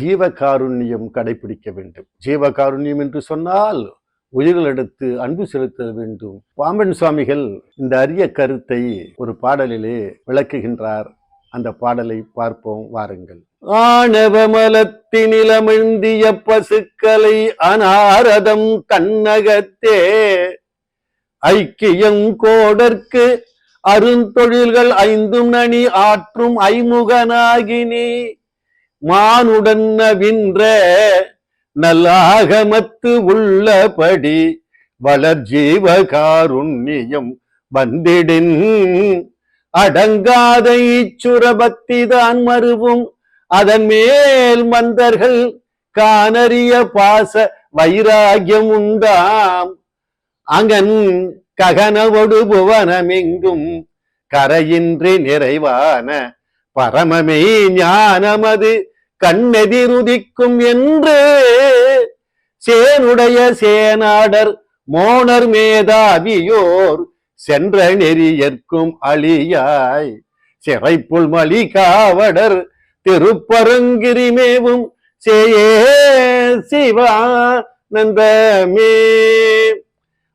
ஜீவகாருண்யம் கடைபிடிக்க வேண்டும். ஜீவகாருண்யம் என்று சொன்னால் உயிர்களிடத்து அன்பு செலுத்த வேண்டும். பாம்பன் சுவாமிகள் இந்த அரிய கருத்தை ஒரு பாடலிலே விளக்குகின்றார். அந்த பாடலை பார்ப்போம் வாருங்கள். ஆணவமலத்தினிலமிழ்ந்திய பசுக்களை அனாரதம் தன்னகத்தே. ஐக்கியம் கோடற்கு அருந்தொழில்கள் ஐந்தும் நனி ஆற்றும் ஐமுகனாகினி. மானுடன் நவின்ற நல்லாகமத்து உள்ளபடி வளர் ஜீவகாருண்யம் வந்திடின். அடங்காத இச்சுரபக்திதான் மருவும். அதன் மேல் மந்தர்கள் காணறிய பாச வைராகியம் உண்டாம். அங்கன் ககனவொடு புவனமெங்கும் கரையின்றி நிறைவான பரமமே ஞானமது. கண்ணெதிருதிக்கும் என்று சேனுடைய சேனாடர் மோனர் மேதாவியோர் சென்ற நெறியற்கும் அழியாய். சிறைப்புள் மலி காவடர் திருப்பரங்கிரிமேவும் சேயே சிவானந்தமே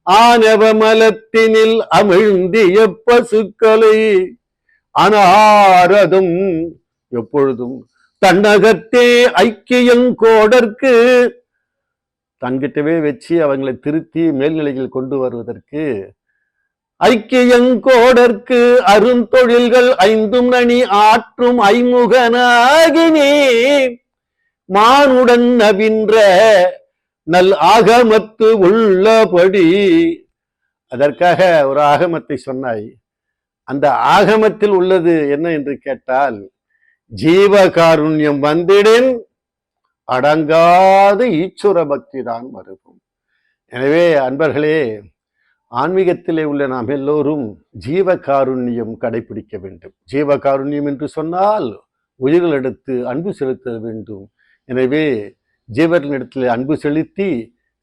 ஆனவ மலத்தினில் அமிழ்ந்திய பசுக்களை அனாரதும் எப்பொழுதும் தன்னகத்தே ஐக்கியங்கோடற்கு தன்கிட்டவே வச்சு அவங்களை திருத்தி மேல்நிலையில் கொண்டு வருவதற்கு ஐக்கியங்கோடற்கு அருந்தொழில்கள் ஐந்தும் நனி ஆற்றும் ஐமுகனாகினே. மானுடன் நவின்ற நல் ஆகமத்து உள்ளபடி. அதற்காக ஒரு ஆகமத்தை சொன்னாய். அந்த ஆகமத்தில் உள்ளது என்ன என்று கேட்டால் ஜீவகாருண்யம் வந்திடின் அடங்காத ஈச்சுர பக்தி தான் வருகும் எனவே அன்பர்களே ஆன்மீகத்திலே உள்ள நாம் எல்லோரும் ஜீவகாருண்யம் கடைபிடிக்க வேண்டும். ஜீவகாருண்யம் என்று சொன்னால் உயிர்களிடத்து அன்பு செலுத்த வேண்டும். எனவே ஜீவர்களிடத்தில் அன்பு செலுத்தி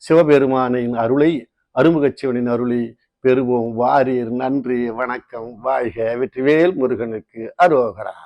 சிவபெருமானின் அருளை அருமுக சிவனின் அருளை பெறுவோம். வாரியர் நன்றி வணக்கம். வாழ்க வெற்றிவேல் முருகனுக்கு அரோகரா.